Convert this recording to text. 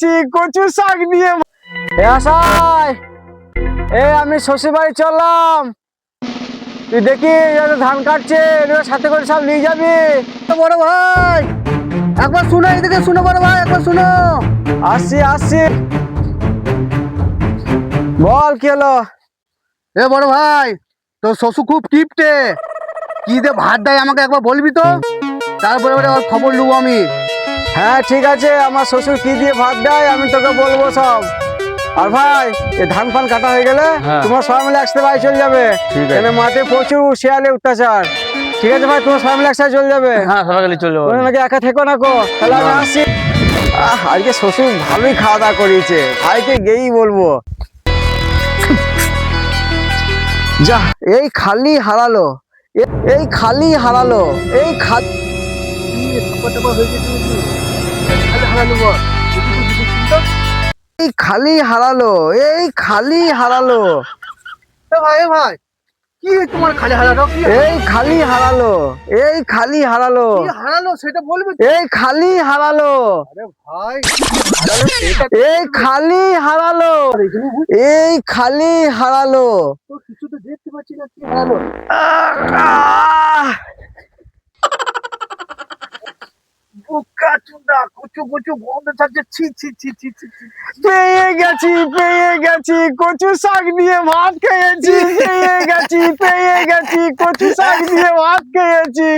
গেছি কচু শাক নিয়ে আসাই এ আমি শ্বশুর বাড়ি চললাম। তুই দেখি ধান কাটছে সাথে করে সব নিয়ে যাবি। বড় ভাই, একবার শুনো এদিকে শুনো বড় ভাই, একবার শুনো। আসছি আসছি। বল, কি হলো? এ বড় ভাই, তোর শ্বশুর খুব টিপটে কি দিয়ে ভাত দেয় আমাকে একবার বলবি তো? তারপরে খবর নেব আমি। হ্যাঁ ঠিক আছে আমার শ্বশুর কি দিয়ে ভাত দেয় আমি তোকে বলব সব। আর ভাই এই ধান ফান কাটা হয়ে গেলে হ্যাঁ। তোমার সবাই মিলে একসাথে বাড়ি চলে যাবে। এখানে মাঠে প্রচুর শিয়ালে অত্যাচার। ঠিক আছে ভাই তোমার সবাই মিলে একসাথে চলে যাবে। হ্যাঁ সবাই গেলে চলে তুমি নাকি একা থেকো না কো তাহলে আমি আসছি আজকে শ্বশুর ভালোই খাওয়া দাওয়া করিয়েছে ভাইকে গেই বলব। যা এই খালি হারালো। এ- এই খালি হারালো। এই খালি এই খালি হারালো এই খালি হারালো। ভাই ভাই কি তোমার খালি হারালো? এই খালি হারালো এই খালি হারালো। হারালো সেটা বলবে এই খালি হারালো। আরে ভাই। এই খালি হারালো। এই খালি হারালো। তো কিছু তো দেখতে পাচ্ছি না কি হারালো। আহ! বুকা চুন্দা কুচু কুচু গন্ধ ছাড়ছে ছি ছি ছি ছি ছি ছি। পেয়ে গেছি পেয়ে গেছি কচু শাক দিয়ে ভাত খেয়েছি পেয়ে গেছি পেয়ে গেছি কচু শাক দিয়ে ভাত খেয়েছি